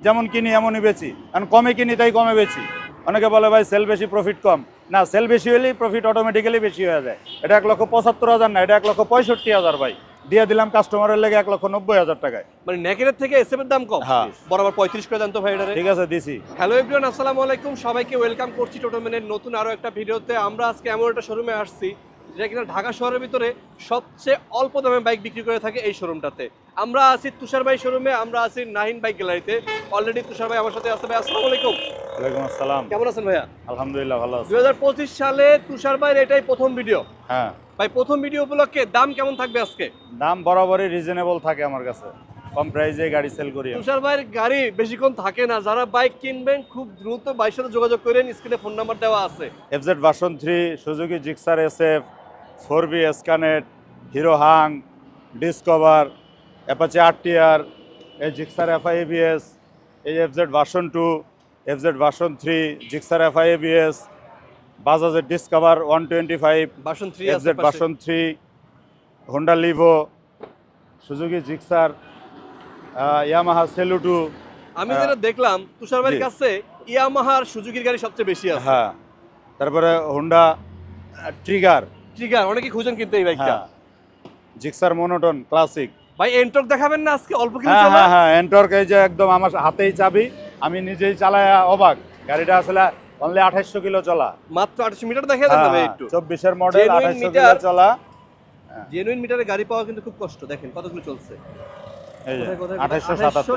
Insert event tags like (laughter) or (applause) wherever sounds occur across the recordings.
যেমন কিনি এমনই বেচি। কারণ কমে কিনি তাই কমে বেচি। অনেকে বলে ভাই সেল বেশি প্রফিট কম। না সেল বেশি হলেই প্রফিট অটোমেটিক্যালি বেশি হয়ে যায়। এটা এক লক্ষ পঁচাত্তর হাজার না এটা এক লক্ষ পঁয়ষট্টি হাজার ভাই। দিয়ে দিলাম কাস্টমারের লেগে এক লক্ষ নব্বই হাজার টাকায়। মানে নেকের থেকে এসএফ এর দাম কম? হ্যাঁ। বরাবর পঁয়ত্রিশ করে তো ভাই এটারে। ঠিক আছে দিছি। হ্যালো এভরিওয়ান আসসালামু আলাইকুম। সবাইকে ওয়েলকাম করছি টোটোমেনের নতুন আরও একটা ভিডিওতে। আমরা আজকে এমন একটা শোরুমে আসছি। যেটা কিনা ঢাকা শহরের ভিতরে সবচেয়ে অল্প দামে বাইক বিক্রি করে থাকে এই শোরুমটাতে আমরা আছি তুষার ভাই শোরুমে আমরা আছি নাহিন বাইক গ্যালারিতে অলরেডি তুষার ভাই আমার সাথে আছে ভাই আসসালামু আলাইকুম। ওয়ালাইকুম আসসালাম। কেমন আছেন ভাইয়া? আলহামদুলিল্লাহ ভালো আছি। দুই সালে তুষার ভাইয়ের এটাই প্রথম ভিডিও হ্যাঁ। ভাই প্রথম ভিডিও উপলক্ষে দাম কেমন থাকবে আজকে? দাম বরাবরই রিজনেবল থাকে আমার কাছে। কম প্রাইসে গাড়ি সেল করি তুষার ভাইয়ের গাড়ি বেশিক্ষণ থাকে না। যারা বাইক কিনবেন খুব দ্রুত বাইকের সাথে যোগাযোগ করেন। স্ক্রিনে ফোন নাম্বার দেওয়া আছে। FZ version three Suzuki Gixxer S F four B এসকানেট Hero Hunk Discover Apache R TR এই জিক্সার এফআই এবিএস এই FZ version two FZ version three Gixxer FI ABS বাজাজের Discover one twenty five version three FZ version three Honda Livo Suzuki Gixxer Yamaha Saluto আমি। যেটা দেখলাম তুষার ভাইয়ের। কাছে ইয়ামাহার সুজুকির গাড়ি সবচেয়ে বেশি আছে হ্যাঁ তারপরে হোন্ডা ট্রিগার ট্রিগার অনেকে খুঁজেন কিন্তু এই বাইকটা। হ্যাঁ। Gixxer monotone classic. ভাই এন্টক দেখাবেন না আজকে? অল্প কিছু হ্যাঁ হ্যাঁ হ্যাঁ এন্টর্ক এই যে একদম আমার হাতেই চাবি আমি নিজেই চালায় অবাক। গাড়িটা আসলে অনলি আঠাইশশো কিলো চলা। মাত্র আটশো মিটার দেখা দেন ভাই একটু। চব্বিশের মডেল। কিলো চলা। জেনুইন মিটারে গাড়ি পাওয়া কিন্তু খুব কষ্ট। দেখেন কতগুলো চলছে। এই যে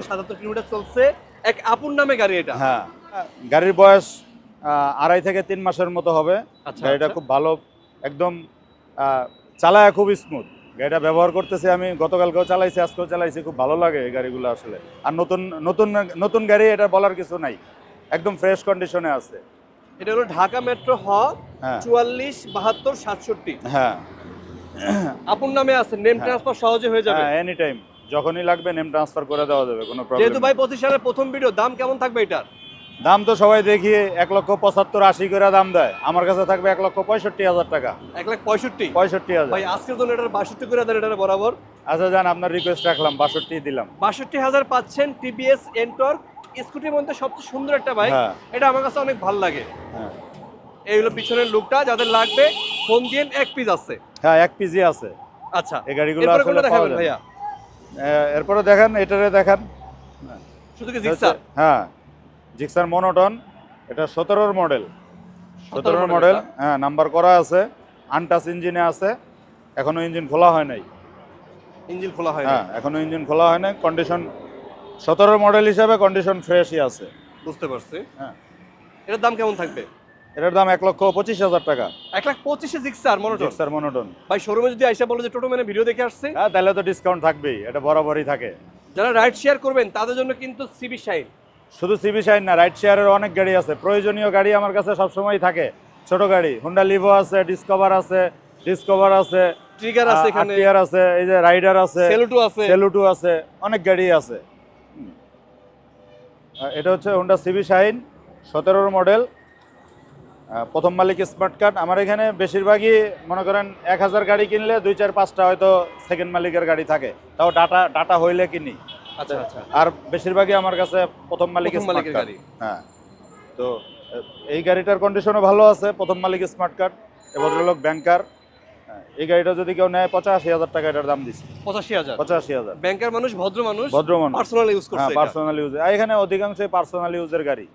সাতাত্তর। কিলোমিটার চলছে। এক আপুর নামে গাড়ি এটা। হ্যাঁ। গাড়ির বয়স আড়াই থেকে তিন মাসের মতো হবে। আচ্ছা গাড়িটা আচ্ছা। খুব ভালো একদম চালায় খুব স্মুথ গাড়িটা ব্যবহার করতেছি আমি গতকালকেও চালাইছি আজকেও চালাইছি খুব ভালো লাগে এই গাড়িগুলো আসলে। আর নতুন নতুন নতুন গাড়ি এটা বলার কিছু নাই। একদম ফ্রেশ কন্ডিশনে আছে। এটা হলো ঢাকা মেট্রো হ হ্যাঁ। চুয়াল্লিশ বাহাত্তর সাতষট্টি। হ্যাঁ। আপুর নামে আছে নেম হ্যাঁ। ট্রান্সফার সহজে হয়ে যাবে। হ্যাঁ এনি টাইম যখনই লাগবে নেম ট্রান্সফার করে দেওয়া যাবে কোনো প্রবলেম যেহেতু ভাই পঁচিশ সালের প্রথম ভিডিও দাম কেমন থাকবে এটার? দাম তো সবাই দেখিয়ে এক লক্ষ পঁচাত্তর আশি করে দাম দেয়। আমার কাছে থাকবে এক লক্ষ পঁয়ষট্টি হাজার টাকা। এক লাখ পঁয়ষট্টি? পঁয়ষট্টি হাজার। ভাই এটার বাষট্টি করে দেন এটার বরাবর। আচ্ছা যান আপনার রিকোয়েস্ট রাখলাম বাষট্টি দিলাম। বাষট্টি হাজার পাচ্ছেন টিভিএস এন্টর স্কুটির মধ্যে সবচেয়ে সুন্দর একটা বাইক হ্যাঁ। এটা আমার কাছে অনেক ভালো লাগে। হ্যাঁ। এই হলো পিছনের লুকটা যাদের লাগবে ফোন দিয়ে এক পিস আছে। হ্যাঁ এক পিজি আছে। আচ্ছা এই গাড়িগুলো আসলে দেখাবেন ভাইয়া? এরপরে দেখেন এটারে দেখেন। শুধু কি জিক্সার হ্যাঁ। জিক্সার মনোটন এটা সতেরোর মডেল। সতেরোর মডেল হ্যাঁ নাম্বার করা আছে আনটাস ইঞ্জিনে আছে এখনও ইঞ্জিন খোলা হয় নাই। ইঞ্জিন খোলা হয় হ্যাঁ এখনও ইঞ্জিন খোলা হয় নাই কন্ডিশন সতেরোর মডেল হিসাবে কন্ডিশন ফ্রেশই আছে। বুঝতে পারছি। হ্যাঁ। এটার দাম কেমন থাকবে? এটার দাম এক লক্ষ পঁচিশ হাজার টাকা। এক লাখ পঁচিশে জিক্সার মনোটন? Gixxer monotone. ভাই শোরুমে যদি আইসা বলে যে টোটো মানে ভিডিও দেখে আসছে। হ্যাঁ তাহলে তো ডিসকাউন্ট থাকবেই এটা বরাবরই থাকে। যারা রাইড শেয়ার করবেন তাদের জন্য কিন্তু সিবি শাইন শুধু সিবি শাইন না রাইড শেয়ারের অনেক গাড়ি আছে। প্রয়োজনীয় গাড়ি আমার কাছে সবসময় থাকে। ছোট গাড়ি হুন্ডা লিভো আছে ডিসকভার আছে ডিসকভার আছে ট্রিগার আছে এখানে। আরটিআর আছে এই যে রাইডার আছে সেলুটু আছে। সেলুটু আছে অনেক গাড়ি আছে। এটা হচ্ছে হোন্ডা সিবি শাইন সতেরোর মডেল প্রথম মালিক স্মার্ট কার্ড আমার এখানে বেশিরভাগই মনে করেন এক হাজার গাড়ি কিনলে দুই চার পাঁচটা হয়তো সেকেন্ড মালিকের গাড়ি থাকে। তাও ডাটা ডাটা হইলে কিনি। আচ্ছা আচ্ছা। আর বেশিরভাগই আমার কাছে প্রথম মালিক প্রথম মালিকের গাড়ি। হ্যাঁ। তো এই গাড়িটার কন্ডিশনও ভালো আছে প্রথম মালিক স্মার্ট কার্ড ভদ্রলোক ব্যাংকার এই গাড়িটা যদি কেউ নেয় পঁচাশি হাজার টাকা এটার দাম দিচ্ছে পঁচাশি হাজার? পঁচাশি হাজার। ব্যাংকার মানুষ ভদ্র মানুষ ভদ্র মানুষ। পার্সোনাল ইউজ হ্যাঁ করছে পার্সোনাল ইউজ এখানে অধিকাংশই পার্সোনাল ইউজের গাড়ি।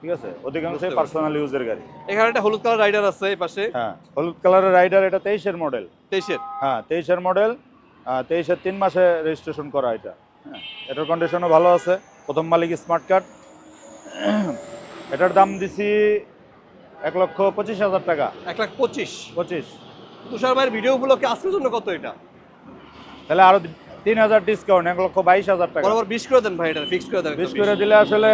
ঠিক আছে? অধিকাংশই পার্সোনাল ইউজের গাড়ি। এখানে একটা হলুদ কালার রাইডার আছে এই পাশে। হ্যাঁ হলুদ কালারের রাইডার এটা তেইশের মডেল তেইশের? হ্যাঁ তেইশের মডেল তেইশের তিন মাসে রেজিস্ট্রেশন করা এটা। হ্যাঁ এটার কন্ডিশনও ভালো আছে। প্রথম মালিক স্মার্ট কার্ড এটার দাম দিছি এক লক্ষ পঁচিশ হাজার টাকা। এক লাখ পঁচিশ? পঁচিশ। তুষার ভাইয়ের ভিডিও আজকের জন্য কত এটা? তাহলে আরও তিন হাজার ডিসকাউন্ট এক লক্ষ বাইশ হাজার টাকা। বরাবর বিশ করে দেন ভাই এটা ফিক্স করে দেন বিশ করে দিলে আসলে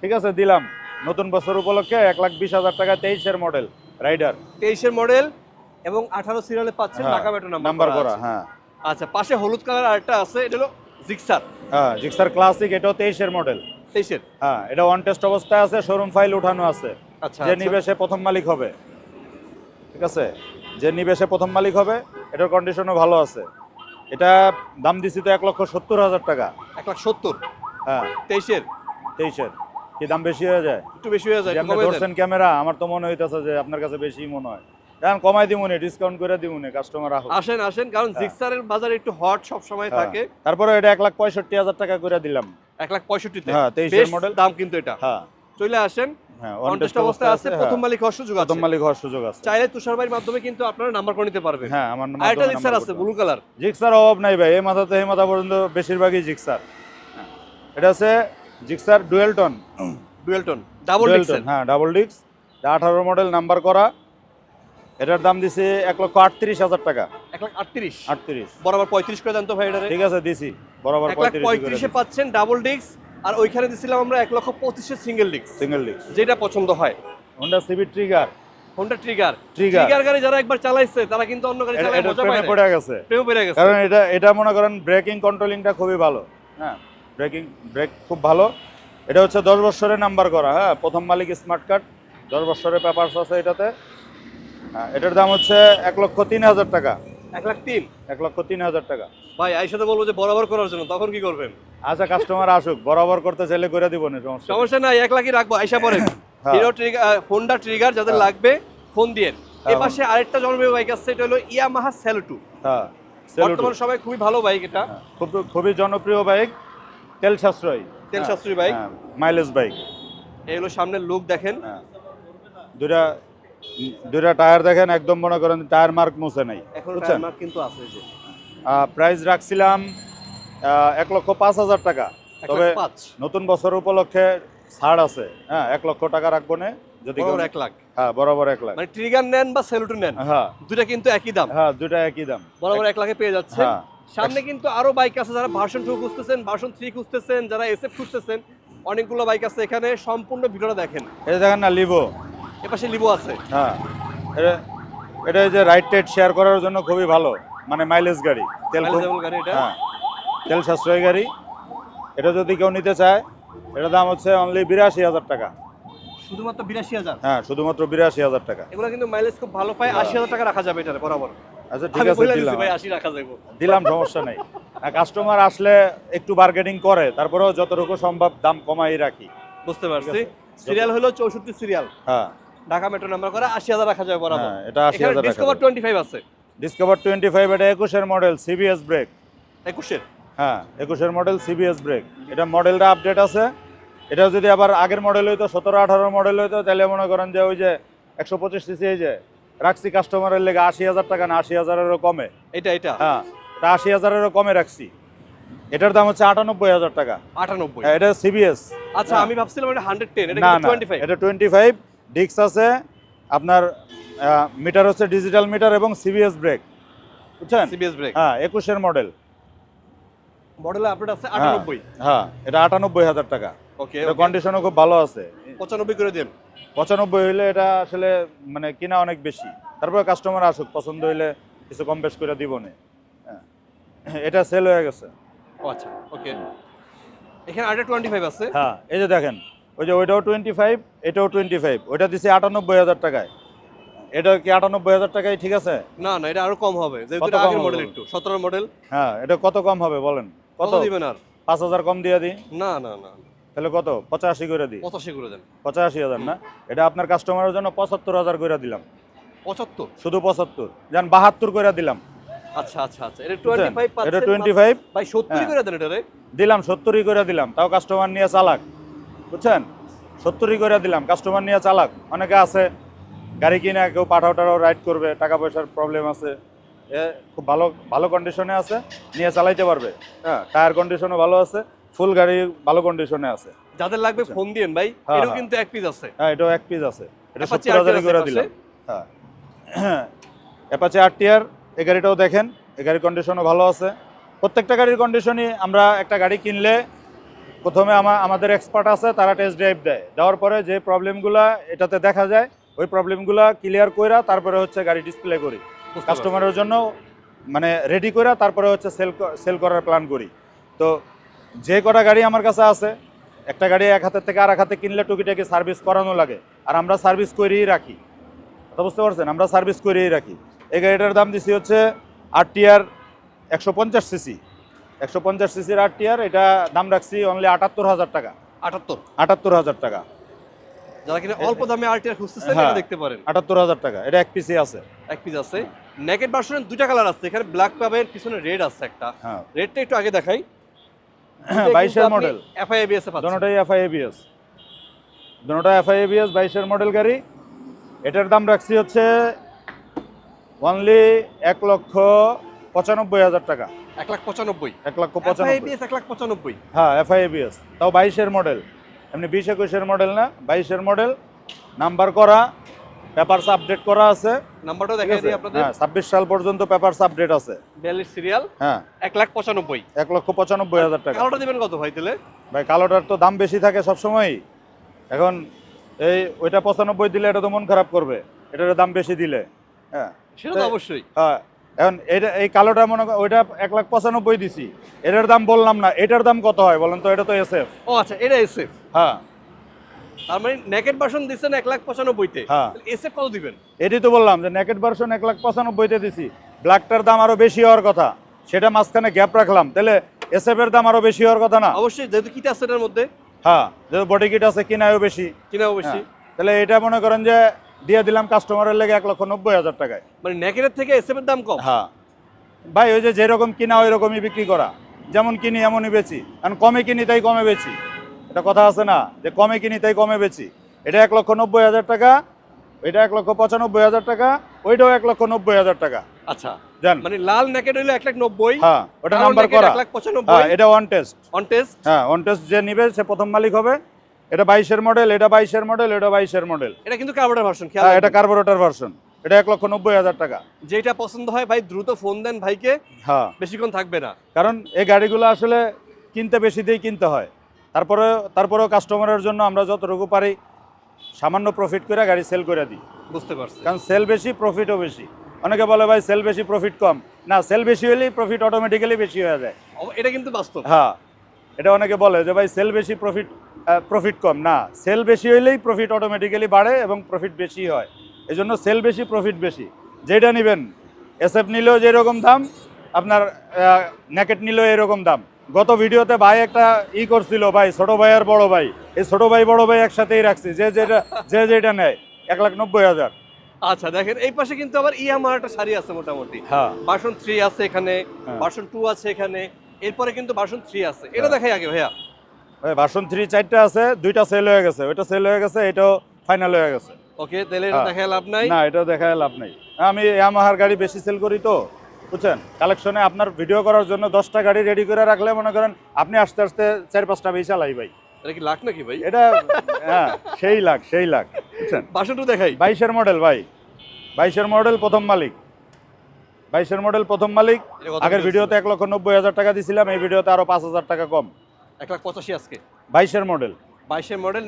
ঠিক আছে দিলাম। নতুন বছর উপলক্ষে এক লাখ বিশ হাজার টাকা তেইশের মডেল রাইডার তেইশের মডেল এবং আঠারো সিরিয়ালে পাচ্ছেন হ্যাঁ, ঢাকা মেট্রো নাম্বার করা হ্যাঁ। আচ্ছা পাশে হলুদ কালার আরেকটা আছে এটা হলো জিক্সার? হ্যাঁ জিক্সার ক্লাসিক এটাও তেইশের মডেল তেইশের? হ্যাঁ এটা ওয়ান টেস্ট অবস্থায় আছে শোরুম ফাইল উঠানো আছে। আচ্ছা যে আচ্ছা। নিবে সে প্রথম মালিক হবে। ঠিক আছে? যে প্রথম মালিক হবে এটার কন্ডিশনও ভালো আছে। এটা দাম দিছি তো এক লক্ষ সত্তর হাজার টাকা। এক লাখ সত্তর? হ্যাঁ। তেইশের? তেইশের। কি দাম বেশি হয়ে যায়? একটু বেশি হয়ে যায় আপনি ধরছেন ক্যামেরা আমার তো মনে হইতেছে যে আপনার কাছে বেশি মনে হয়। এখন কমাই দিমুনি ডিসকাউন্ট করে দিমুনি কাস্টমার আহ আসেন আসেন কারণ হ্যাঁ। জিক্সারের বাজারে একটু হট সব সময় থাকে। তারপরে এটা এক লাখ পঁয়ষট্টি হাজার টাকা করে দিলাম। এক লাখ পঁয়ষট্টিতে? হ্যাঁ, 23 এর বেশ model। দাম কিন্তু এটা। হ্যাঁ। চলে আসেন। হ্যাঁ অবস্থায় আছে প্রথম মালিক হওয়ার সুযোগ আছে। প্রথম মালিক হওয়ার সুযোগ আছে। চাইলে তুষার ভাইয়ের মাধ্যমে কিন্তু আপনারা নাম্বার করে নিতে পারবেন। হ্যাঁ আমার আরেকটা জিক্সার আছে ব্লু কালার জিক্সার অভাব নাই ভাই এই মাথা থেকে এই মাথা পর্যন্ত বেশিরভাগই জিক্সার হ্যাঁ। এটা আছে Gixxer dual tone dual tone double Dual ডিক্সের tone, হ্যাঁ ডাবল ডিক্স আঠারো মডেল নাম্বার করা। এটার দাম দিছে এক লক্ষ আটত্রিশ হাজার টাকা। এক লাখ আটত্রিশ? আটত্রিশ। বরাবর পঁয়ত্রিশ করে দেন তো ভাই ঠিক আছে দিছি। বরাবর এক লাখ পঁয়ত্রিশে পাচ্ছেন ডাবল ডিক্স আর ওইখানে দিছিলাম আমরা এক লক্ষ পঁচিশে সিঙ্গেল ডিক্স সিঙ্গেল ডিক্স যেটা পছন্দ হয়। Honda CB Trigger Honda Trigger গাড়ি যারা একবার চালাইছে তারা কিন্তু অন্য গাড়ি চালায় মজা পায় পড়ে গেছে। প্রেমে পেরে গেছে। কারণ এটা এটা মনে করেন ব্রেকিং কন্ট্রোলিংটা খুবই ভালো। হ্যাঁ ব্রেকিং ব্রেক খুব ভালো। এটা হচ্ছে দশ বছরের নাম্বার করা হ্যাঁ? প্রথম মালিক স্মার্ট কার্ড দশ বছরের পেপারস আছে এটাতে। এটার দাম হচ্ছে এক লক্ষ তিন হাজার টাকা। এক লাখ তিন? এক লক্ষ তিন হাজার টাকা। ভাই আইসাতে বলব যে বরাবর করার জন্য তখন কি করবেন? আচ্ছা কাস্টমার আসুক বরাবর করতে চাইলে করে দিব না সমস্যা। নেই। সমস্যা নাই এক লাখই রাখব আইসা পরে। হ্যাঁ। হিরো ট্রিগার হোন্ডা ট্রিগার যাদের হ্যাঁ। লাগবে ফোন দিয়ে। হ্যাঁ। এ পাশে আরেকটা জনপ্রিয় বাইক আছে এটা হলো ইয়ামাহা সেলটু হ্যাঁ Celeto। বর্তমানে সবাই খুবই ভালো বাইক এটা। হ্যাঁ, খুব খুবই জনপ্রিয় বাইক তেল সাশ্রয়। তেল সাশ্রয়ী বাইক মাইলেজ বাইক এই হলো সামনের লুক দেখেন। হ্যাঁ। দুইটা টায়ার দেখেন একদম মনে করেন টায়ার মার্ক মুছে নাই। বুঝছেন? কিন্তু আছে যে। প্রাইস রাখছিলাম এক লক্ষ পাঁচ হাজার টাকা। তবে নতুন বছর উপলক্ষে ছাড় আছে। হ্যাঁ এক লক্ষ টাকা রাখব না যদি এক লাখ। হ্যাঁ বরাবর এক লাখ। মানে ট্রিগার নেন বা সেলটু নেন হ্যাঁ। দুটা কিন্তু একই দাম। হ্যাঁ দুটা একই দাম। বরাবর এক লাখে পেয়ে যাচ্ছে হ্যাঁ। সামনে কিন্তু আরও বাইক আছে যারা ভার্সন টু খুঁজতেছেন ভার্সন থ্রি খুঁজতেছেন যারা এসএফ খুঁজতেছেন অনেকগুলো বাইক আছে এখানে। সম্পূর্ণ ভিডিওটা দেখেন। এটা দেখেন না লিভো এপাশে লিভো আছে। হ্যাঁ এটা এটা যে রাইড টাইড শেয়ার করার জন্য খুবই ভালো মানে মাইলেজ গাড়ি তেল গাড়ি এটা? হ্যাঁ তেল সাশ্রয়ী গাড়ি এটা যদি কেউ নিতে চায় এটার দাম হচ্ছে অনলি বিরাশি হাজার টাকা। শুধুমাত্র বিরাশি হাজার? হ্যাঁ শুধুমাত্র বিরাশি হাজার টাকা। এগুলো কিন্তু মাইলেজ খুব ভালো পায় আশি হাজার টাকা রাখা যাবে এটার বরাবর। আচ্ছা ঠিক আছে দিলাম। দিলাম সমস্যা নেই। কাস্টমার আসলে একটু বার্গেনিং করে তারপরেও যতটুকু সম্ভব দাম কমাই রাখি। বুঝতে পারছি। সিরিয়াল হলো চৌষট্টি সিরিয়াল হ্যাঁ। ঢাকা মেট্রো নাম্বার করে আশি হাজার রাখা যায় বরাবর। হ্যাঁ এটা আশি হাজার ডিসকভার টোয়েন্টি ফাইভ আছে। ডিসকভার টোয়েন্টি ফাইভ এটা একুশের মডেল সিবিএস ব্রেক একুশের? হ্যাঁ একুশের মডেল সিবিএস ব্রেক এটা মডেলটা আপডেট আছে। এটা যদি আবার আগের মডেল হইতো সতেরো আঠারো মডেল হইতো তাহলে মনে করেন যে ওই যে একশো পঁচিশ সিসি এই যে রাখছি কাস্টমারের লেগে আশি হাজার টাকা না আশি হাজারেরও কমে। এটা এটা? হ্যাঁ এটা আশি হাজারেরও কমে রাখছি। এটার দাম হচ্ছে আটানব্বই হাজার টাকা। আটানব্বই? হ্যাঁ, এটা সিবিএস আচ্ছা আমি ভাবছিলাম এটা হান্ড্রেড টেন এটা টোয়েন্টি ফাইভ এটা টোয়েন্টি ফাইভ ডিক্স আছে আপনার মিটার হচ্ছে ডিজিটাল মিটার এবং সিবিএস ব্রেক বুঝছেন? সিবিএস ব্রেক হ্যাঁ একুশের মডেল মডেলে আপডেট আছে আটানব্বই। হ্যাঁ এটা আটানব্বই হাজার টাকা। ওকে এটা কন্ডিশনও খুব ভালো আছে। পঁচানব্বই করে দেন। পঁচানব্বই হইলে এটা আসলে মানে কিনা অনেক বেশি। তারপরে কাস্টমার আসুক পছন্দ হইলে কিছু কম বেশ করে দিব না। হ্যাঁ। এটা সেল হয়ে গেছে। আচ্ছা ওকে এখানে আরেকটা টোয়েন্টি ফাইভ আছে। হ্যাঁ এই যে দেখেন ওই যে ওইটাও টোয়েন্টি ফাইভ এটাও টোয়েন্টি ফাইভ ওইটা দিছে আটানব্বই হাজার টাকায়। এটা কি আটানব্বই হাজার টাকায় ঠিক আছে? না না এটা আরও কম হবে যেহেতু আগের মডেল একটু সতেরো মডেল হ্যাঁ এটা কত কম হবে বলেন? কত দিবেন আর? পাঁচ হাজার কম দিয়ে দিই। না না না। তাহলে কত? পঁচাশি করে দিই। পঁচাশি করে দেন। পঁচাশি হাজার না? এটা আপনার কাস্টমারের জন্য পঁচাত্তর হাজার করে দিলাম। পঁচাত্তর? শুধু পঁচাত্তর। যান বাহাত্তর করে দিলাম। আচ্ছা আচ্ছা আচ্ছা। এটা টোয়েন্টি ফাইভ এটা টোয়েন্টি ফাইভ ভাই। সত্তরই হ্যাঁ। করে দেন এটা দিলাম সত্তরই করে দিলাম। তাও কাস্টমার নিয়ে চালাক। বুঝছেন? সত্তরই করে দিলাম কাস্টমার নিয়ে চালাক। অনেকে আছে গাড়ি কিনে কেউ পাঠাও টাঠাও রাইড করবে টাকা পয়সার প্রবলেম আছে। এ খুব ভালো ভালো কন্ডিশনে আছে নিয়ে চালাইতে পারবে। হ্যাঁ টায়ার কন্ডিশনও ভালো আছে ফুল গাড়ি ভালো কন্ডিশনে আছে। যাদের লাগবে ফোন দিয়েন ভাই হ্যাঁ, এরও হ্যাঁ। কিন্তু এক পিস আছে। হ্যাঁ এটাও এক পিস আছে। এটা সত্তর হাজারই করে দিলাম। হ্যাঁ। অ্যাপাচে আর টিয়ার এই গাড়িটাও দেখেন এই গাড়ির কন্ডিশনও ভালো আছে। প্রত্যেকটা গাড়ির কন্ডিশনই আমরা একটা গাড়ি কিনলে প্রথমে আমা আমাদের এক্সপার্ট আছে তারা টেস্ট ড্রাইভ দেয়। দেওয়ার পরে যে প্রবলেমগুলো এটাতে দেখা যায় ওই প্রবলেমগুলো ক্লিয়ার কইরা তারপরে হচ্ছে গাড়ি ডিসপ্লে করি। কাস্টমারের জন্য মানে রেডি কইরা তারপরে হচ্ছে সেল সেল করার প্ল্যান করি। তো যে কটা গাড়ি আমার কাছে আছে একটা গাড়ি এক হাতের থেকে আর এক হাতে কিনলে টুকিটাকি সার্ভিস করানো লাগে আর আমরা সার্ভিস করেই রাখি। কথা বুঝতে পারছেন? আমরা সার্ভিস করেই রাখি। এই গাড়িটার দাম দিছি হচ্ছে আর টিআর একশো পঞ্চাশ সিসি একশো পঞ্চাশ সিসির আর টিআর এটা দাম রাখছি অনলি আটাত্তর হাজার টাকা। আটাত্তর? আটাত্তর হাজার টাকা। যারা কিনা অল্প দামে আরটিআর খুঁজতেছেন হ্যাঁ। এটা দেখতে পারেন। আটাত্তর হাজার টাকা এটা এক পিসি আছে। এক পিস আছে। নেকেট ভার্সনের দুইটা কালার আছে এখানে ব্ল্যাক পাবেন পিছনে রেড আছে একটা। হ্যাঁ। রেডটা একটু আগে দেখাই। (clears throat) বাইশের মডেল এফআই এবিএস এ পাচ্ছেন। দোনোটাই এফআই এবিএস দোনোটা এফআই এবিএস বাইশের মডেল গাড়ি। এটার দাম রাখছি হচ্ছে অনলি এক লক্ষ পঁচানব্বই হাজার টাকা। এক লাখ পঁচানব্বই। এক লক্ষ পঁচানব্বই। এক লাখ পঁচানব্বই। হ্যাঁ এফআই এবিএস তাও বাইশের মডেল এমনি বিশ একুশের মডেল না বাইশের মডেল নাম্বার করা পেপারস আপডেট করা আছে। নাম্বারটা দেখাই দিই আপনাদের। হ্যাঁ ছাব্বিশ সাল পর্যন্ত পেপারস আপডেট আছে। বিয়াল্লিশ সিরিয়াল হ্যাঁ। এক লাখ পঁচানব্বই। এক লক্ষ পঁচানব্বই হাজার টাকা। কালোটা দিবেন কত ভাই তাহলে? ভাই কালোটার তো দাম বেশি থাকে সবসময়ই। এখন এই ওইটা পঁচানব্বই দিলে এটা তো মন খারাপ করবে। এটার দাম বেশি দিলে। হ্যাঁ। সেটা তো অবশ্যই। হ্যাঁ এখন এটা এই কালোটা মনে কর ওইটা এক লাখ পঁচানব্বই দিছি। এটার দাম বললাম না এটার দাম কত হয় বলেন তো এটা তো এসএফ ও আচ্ছা এটা এসএফ হ্যাঁ। তার মানে নেকেট ভার্সন দিচ্ছেন এক লাখ পঁচানব্বইতে। হ্যাঁ। এসএফ কত দিবেন? এটি তো বললাম যে নেকেট ভার্সন এক লাখ পঁচানব্বইতে দিছি। ব্ল্যাকটার দাম আরও বেশি হওয়ার কথা সেটা মাঝখানে গ্যাপ রাখলাম। তাহলে এসএফ এর দাম আরও বেশি হওয়ার কথা না? অবশ্যই যেহেতু কিটা আছে এটার মধ্যে। হ্যাঁ যেহেতু বডি কিট আছে কিনায়ও বেশি। কিনা অবশ্যই হ্যাঁ। তাহলে এটা মনে করেন যে দিয়ে দিলাম কাস্টমারের লেগে এক লক্ষ নব্বই হাজার টাকায়। মানে নেকেটের থেকে এসএফ এর দাম কম? হ্যাঁ। ভাই ওই যে যেরকম কিনা ওই রকমই বিক্রি করা। যেমন কিনি এমনই বেচি। কারণ কমে কিনি তাই কমে বেচি। এটা কথা আছে না? যে কমে কিনি তাই কমে বেচি। এটা এক লক্ষ নব্বই হাজার টাকা এটা এক লক্ষ পঁচানব্বই হাজার টাকা ওইটাও এক লক্ষ নব্বই হাজার টাকা। আচ্ছা। জান। মানে লাল নেকেট হইল এক লাখ নব্বই হ্যাঁ ওটা নাম্বার করা। এক লাখ হ্যাঁ পঁচানব্বই এটা ওয়ান টেস্ট অন টেস্ট হ্যাঁ ওয়ান টেস্ট যে নিবে সে প্রথম মালিক হবে। এটা বাইশের মডেল এটা বাইশের মডেল এটা বাইশের মডেল এটা কিন্তু কার্বোরেটর ভার্সন হ্যাঁ এটা। কার্বোরেটর ভার্সন এটা এক লক্ষ নব্বই হাজার টাকা। যেটা পছন্দ হয় ভাই দ্রুত ফোন দেন ভাইকে। হ্যাঁ। বেশিক্ষণ থাকবে না। কারণ এই গাড়িগুলো আসলে কিনতে বেশি দিয়েই কিনতে হয়। তারপরে তারপরেও কাস্টমারের জন্য আমরা যতটুকু পারি সামান্য প্রফিট করে গাড়ি সেল করে দিই। বুঝতে পারছি। কারণ সেল বেশি প্রফিটও বেশি। অনেকে বলে ভাই সেল বেশি প্রফিট কম। না সেল বেশি হলেই প্রফিট অটোমেটিক্যালি বেশি হয়ে যায়। এটা কিন্তু বাস্তব। হ্যাঁ। এটা অনেকে বলে যে ভাই সেল বেশি প্রফিট প্রফিট কম। না সেল বেশি হইলেই প্রফিট অটোমেটিক্যালি বাড়ে এবং প্রফিট বেশি হয়। এই জন্য সেল বেশি প্রফিট বেশি। যেটা নেবেন এসএফ নিলেও যেরকম দাম আপনার নেকেট নিলেও এরকম দাম। গত ভিডিওতে ভাই একটা ই করছিল ভাই ছোট ভাই আর বড় ভাই। এই ছোট ভাই বড় ভাই একসাথেই রাখছি। যে যেটা যে যেটা নেয় এক লাখ নব্বই হাজার। আচ্ছা দেখেন এই পাশে কিন্তু আবার ইয়ামার একটা শাড়ি আছে মোটামুটি। হ্যাঁ। ভার্সন থ্রি আছে এখানে হ্যাঁ। ভার্সন টু আছে এখানে এরপরে কিন্তু ভার্সন থ্রি আছে। এটা হ্যাঁ। দেখাই আগে ভাইয়া। ভার্সন থ্রি চারটা আছে দুইটা সেল হয়ে গেছে। ওইটা সেল হয়ে গেছে এটাও ফাইনাল হয়ে গেছে। ওকে তাহলে এটা হ্যাঁ। লাভ নাই? না এটা লাভ নেই। আমি ইয়ামাহার গাড়ি বেশি সেল করি তো বুঝছেন? কালেকশনে আপনার ভিডিও করার জন্য দশটা গাড়ি রেডি করে রাখলে মনে করেন আপনি আস্তে আস্তে চার পাঁচটা বেশি চালাই ভাই। এটা কি লাখ নাকি ভাই? এটা হ্যাঁ সেই লাখ সেই লাখ বুঝছেন? ভার্সন টু দেখাই। বাইশের মডেল ভাই। বাইশের মডেল প্রথম মালিক। বাইশের মডেল প্রথম মালিক। আগের ভিডিওতে এক লক্ষ নব্বই হাজার টাকা দিছিলাম এই ভিডিওতে আরও পাঁচ হাজার টাকা কম। এক লাখ পঁচাশি আজকে। বাইশের মডেল। বাইশের মডেল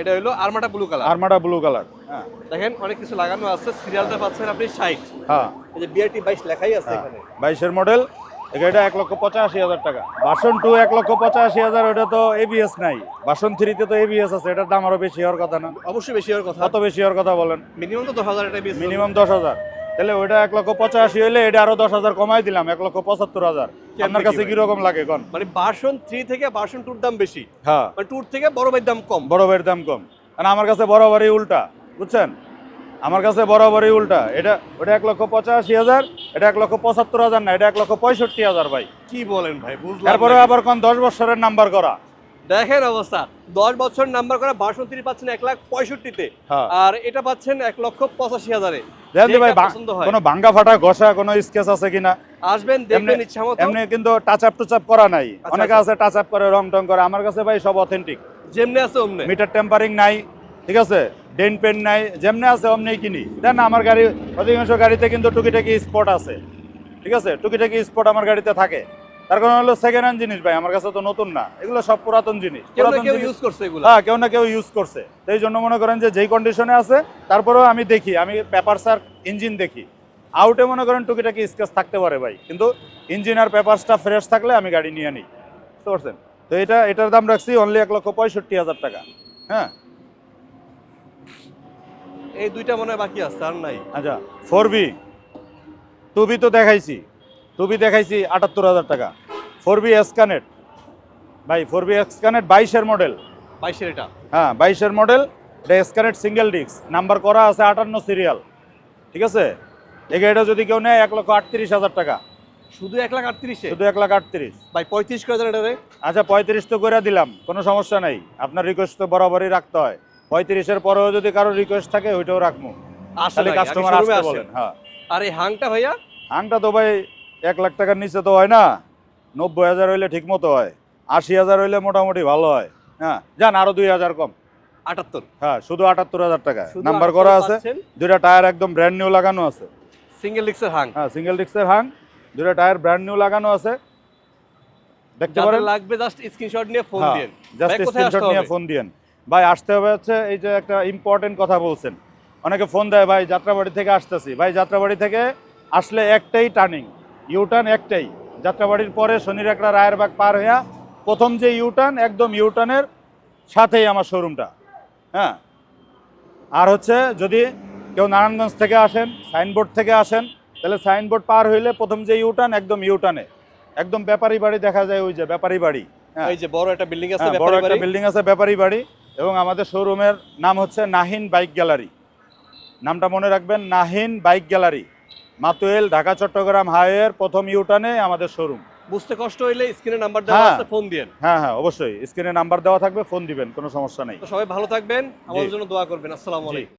এটা হলো Armada blue colour Armada blue colour হ্যাঁ দেখেন অনেক কিছু লাগানো আছে। সিরিয়ালটা পাচ্ছেন আপনি ষাট। হ্যাঁ। এই যে বিআরটি বাইশ লেখাই আছে এখানে। বাইশের মডেল। এটা এক লক্ষ পঁচাশি হাজার টাকা। বাসন টু এক লক্ষ পঁচাশি হাজার ওটা তো এবিএস নাই। বাসন থ্রিতে তো এবিএস আছে এটার দাম আরও বেশি হওয়ার কথা না। অবশ্যই বেশি হওয়ার কথা। কত বেশি হওয়ার কথা বলেন। মিনিমাম তো দশ হাজার মিনিমাম দশ হাজার। তাহলে ওইটা এক লক্ষ পঁচাশি হলে এটা আরও দশ হাজার কমাই দিলাম এক লক্ষ পঁচাত্তর হাজার। আপনার কাছে? কীরকম লাগে কোন মানে ভার্সন থ্রি থেকে ভার্সন টুর দাম বেশি। হ্যাঁ। মানে টুর থেকে বড় ভাইয়ের দাম কম। বড় ভাইয়ের দাম কম। কারণ আমার কাছে বরাবরই উল্টা বুঝছেন? আমার কাছে বরাবরই উল্টা। এটা ওটা এক লক্ষ পঁচাশি হাজার এটা এক লক্ষ পঁচাত্তর হাজার না এটা এক লক্ষ পঁয়ষট্টি হাজার ভাই। কি বলেন ভাই? বুঝলাম তারপরে আবার কোন দশ বছরের নাম্বার করা? দেখেন অবস্থা। দশ বছর নাম্বার করা ভার্সন থ্রি পাচ্ছেন এক লাখ পঁয়ষট্টিতে। হ্যাঁ। আর এটা পাচ্ছেন এক লক্ষ পঁচাশি হাজারে। দেখেন তো ভাই যেটা বা- পছন্দ। কোনো ভাঙ্গা ফাটা ঘষা কোনো স্কেচ আছে কিনা? আসবেন দেখবেন ইচ্ছা মতো। এমনি কিন্তু টাচ আপ টুচ আপ করা নাই। আচ্ছা, অনেকে আচ্ছা। আছে টাচ আপ করে রং টং করে। আমার কাছে ভাই সব অথেন্টিক যেমনি আছে অমনে। মিটার টেম্পারিং নাই ঠিক আছে? ডেন পেন নাই যেমনি আছে অমনি কিনি। দেন আমার গাড়ি অধিকাংশ গাড়িতে কিন্তু টুকিটাকি স্পট আছে। ঠিক আছে? টুকিটাকি স্পট আমার গাড়িতে থাকে। তার কারণ হলো সেকেন্ড হ্যান্ড জিনিস ভাই আমার কাছে তো নতুন না। এগুলো সব পুরাতন জিনিস। কেউ না কেউ ইউজ করছে এগুলো। হ্যাঁ কেউ না কেউ ইউজ করছে। সেই জন্য মনে করেন যে যেই কন্ডিশনে আছে তারপরেও আমি দেখি আমি পেপার আর ইঞ্জিন দেখি। আউটে মনে করেন টুকিটাকি স্কেচ থাকতে পারে ভাই কিন্তু ইঞ্জিন আর পেপারসটা ফ্রেশ থাকলে আমি গাড়ি নিয়ে নিই। বুঝতে পারছেন? তো এটা এটার দাম রাখছি অনলি এক লক্ষ পঁয়ষট্টি হাজার টাকা। হ্যাঁ? এই দুইটা মনে হয় বাকি আছে আর নাই। আচ্ছা ফোর বি টু বি তো দেখাইছি। টু বি দেখাইছি আটাত্তর হাজার টাকা। ফোর বি এসকানেট ভাই ফোর বি এসকানেট বাইশের মডেল। বাইশের এটা? হ্যাঁ বাইশের মডেল। এটা স্ক্যানেট সিঙ্গেল ডিস্ক নাম্বার করা আছে আটান্ন সিরিয়াল ঠিক আছে? এই গাড়িটা যদি কেউ নেয় এক লক্ষ আটত্রিশ হাজার টাকা। শুধু এক লাখ আটত্রিশে? শুধু এক লাখ আটত্রিশ। ভাই পঁয়ত্রিশ করে দেন এটা রে? আচ্ছা পঁয়ত্রিশ তো করে দিলাম কোনো সমস্যা নেই। আপনার রিকোয়েস্ট তো বরাবরই রাখতে হয়। পঁয়ত্রিশের পরেও যদি কারও রিকোয়েস্ট থাকে ওইটাও রাখব। আসলে কাস্টমার আসতে বলেন হ্যাঁ। আর এই হাংটা ভাইয়া? হাংটা তো ভাই এক লাখ টাকার নিচে তো হয় না। নব্বই হাজার হইলে ঠিক মতো হয়। আশি হাজার হইলে মোটামুটি ভালো হয়। হ্যাঁ যান আরও দুই হাজার কম। আটাত্তর। হ্যাঁ শুধু আটাত্তর হাজার টাকা। নাম্বার করা আছে। দুইটা টায়ার একদম ব্র্যান্ড নিউ লাগানো আছে। সিঙ্গেল ডিক্সের হাং হ্যাঁ সিঙ্গেল ডিস্কের হাং দুইটা টায়ার ব্র্যান্ড নিউ লাগানো আছে। দেখতে পারেন? লাগবে জাস্ট স্ক্রিনশট নিয়ে ফোন হ্যাঁ দিন জাস্ট স্ক্রিনশট নিয়ে ফোন ভাই আসতে হবে হচ্ছে এই যে একটা ইম্পর্টেন্ট কথা বলছেন। অনেকে ফোন দেয় ভাই যাত্রাবাড়ি থেকে আসতেছি। ভাই যাত্রাবাড়ি থেকে আসলে একটাই টার্নিং ইউটার্ন একটাই। যাত্রাবাড়ির পরে শনির একটা রায়েরবাগ পার হইয়া প্রথম যে ইউটার্ন একদম ইউটার্নের সাথেই আমার শোরুমটা হ্যাঁ। আর হচ্ছে যদি কেউ নারায়ণগঞ্জ থেকে আসেন সাইনবোর্ড থেকে আসেন তাহলে সাইনবোর্ড পার হইলে প্রথম যে ইউটার্ন একদম ইউটার্নে একদম ব্যাপারী বাড়ি দেখা যায় ওই যে ব্যাপারী বাড়ি। হ্যাঁ। এই যে বড় একটা বিল্ডিং আছে হ্যাঁ, বড় একটা বিল্ডিং আছে ব্যাপারী বাড়ি এবং আমাদের শোরুমের নাম হচ্ছে নাহিন বাইক গ্যালারি। নামটা মনে রাখবেন নাহিন বাইক গ্যালারি। মাতুয়েল ঢাকা চট্টগ্রাম হাইওয়ের প্রথম ইউটার্নে আমাদের শোরুম বুঝতে কষ্ট হইলে স্ক্রিনে নাম্বার দেওয়া হ্যাঁ। আছে ফোন দিবেন হ্যাঁ হ্যাঁ অবশ্যই। স্ক্রিনে নাম্বার দেওয়া থাকবে ফোন দিবেন কোনো সমস্যা নেই। সবাই ভালো থাকবেন আমাদের জন্য দোয়া করবেন। আসসালামু। আলাইকুম।